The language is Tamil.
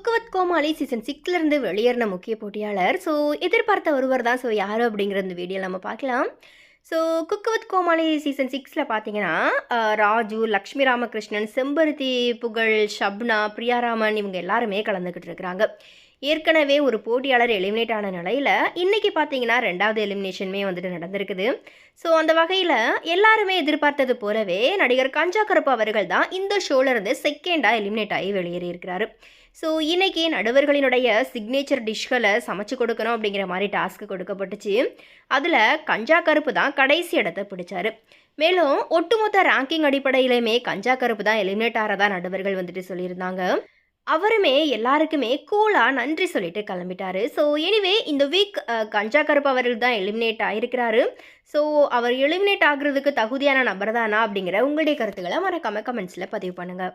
குக்குவத் கோமாளி சீசன் சிக்ஸ்லேருந்து வெளியேறின முக்கிய போட்டியாளர். ஸோ எதிர்பார்த்த ஒருவர் தான். ஸோ யார் அப்படிங்கிற இந்த வீடியோ நம்ம பார்க்கலாம். ஸோ குக்குவத் கோமாளி சீசன் சிக்ஸில் பார்த்தீங்கன்னா ராஜு லக்ஷ்மி ராமகிருஷ்ணன் செம்பருத்தி புகழ் ஷப்னா பிரியாராமன் இவங்க எல்லாருமே கலந்துக்கிட்டு இருக்கிறாங்க. ஏற்கனவே ஒரு போட்டியாளர் எலிமினேட் ஆன நிலையில் இன்றைக்கி பார்த்தீங்கன்னா ரெண்டாவது எலிமினேஷனுமே வந்துட்டு நடந்திருக்குது. ஸோ அந்த வகையில் எல்லாருமே எதிர்பார்த்தது போலவே நடிகர் கஞ்சா கருப்பு அவர்கள் தான் இந்த ஷோலேருந்து செகண்டாக எலிமினேட் ஆகி வெளியேறியிருக்கிறாரு ஸோ இன்றைக்கி நடுவர்களினுடைய சிக்னேச்சர் டிஷ்களை சமைச்சு கொடுக்கணும் அப்படிங்கிற மாதிரி டாஸ்க் கொடுக்கப்பட்டுச்சு. அதில் கஞ்சா கருப்பு தான் கடைசி இடத்த பிடிச்சார். மேலும் ஒட்டுமொத்த ரேங்கிங் அடிப்படையிலுமே கஞ்சா கருப்பு தான் எலிமினேட் ஆகிறதா நடுவர்கள் வந்துட்டு சொல்லியிருந்தாங்க. அவருமே எல்லாருக்குமே கூலாக நன்றி சொல்லிட்டு கிளம்பிட்டாரு. ஸோ எனிவே இந்த வீக் கஞ்சா கருப்பு அவர்கள் தான் எலிமினேட் ஆகிருக்கிறாரு ஸோ அவர் எலிமினேட் ஆகுறதுக்கு தகுதியான நபர் தானா அப்படிங்கிற உங்களுடைய கருத்துக்களை மறக்காம கமெண்ட்ஸில் பதிவு பண்ணுங்கள்